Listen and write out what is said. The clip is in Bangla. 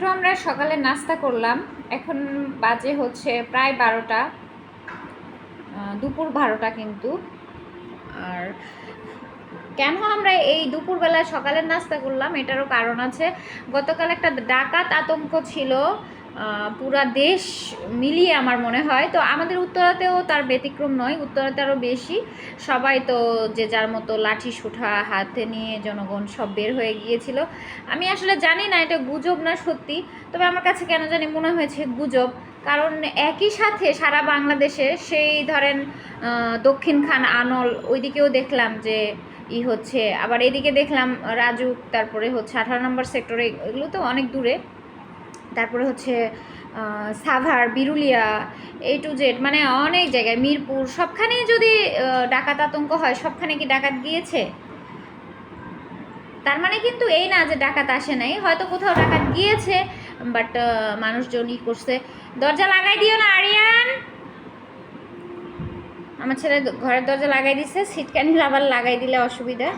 মাত্র আমরা সকালে নাস্তা করলাম। এখন বাজে হচ্ছে প্রায় বারোটা। দুপুর বারোটা কিন্তু। আর কেন আমরা এই দুপুরবেলায় সকালের নাস্তা করলাম এটারও কারণ আছে। গতকাল একটা ডাকাত আতঙ্ক ছিল। পুরা দেশ মিলিয়ে আমার মনে হয়। তো আমাদের উত্তরাতেও তার ব্যতিক্রম নয়, উত্তরাতে আরও বেশি। সবাই তো যে যার মতো লাঠি সুঠা, হাতে নিয়ে জনগণ সব বের হয়ে গিয়েছিল। আমি আসলে জানি না এটা গুজব না সত্যি, তবে আমার কাছে কেন জানি মনে হয়েছে গুজব। কারণ একই সাথে সারা বাংলাদেশে সেই ধরেন দক্ষিণ খান আনল ওইদিকেও দেখলাম যে ই হচ্ছে। আবার এদিকে দেখলাম রাজুক, তারপরে হচ্ছে আঠারো নম্বর সেক্টরে, এগুলো তো অনেক দূরে। তারপরে হচ্ছে Savar, Birulia A to Z মানে অনেক জায়গায়, মিরপুর সবখানেই যদি ডাকাত আতঙ্ক হয়, সবখানে কি ডাকাত গিয়েছে? তার মানে কিন্তু এই না যে ডাকাত আসে নাই, হয়তো কোথাও ডাকাত গিয়েছে বাট মানুষজন ই করছে। দরজা লাগাই দিও না, আরিয়ান! আমার ছেলে ঘরের দরজা লাগাই দিছে সিটকানি আবার লাগাই দিলে অসুবিধা।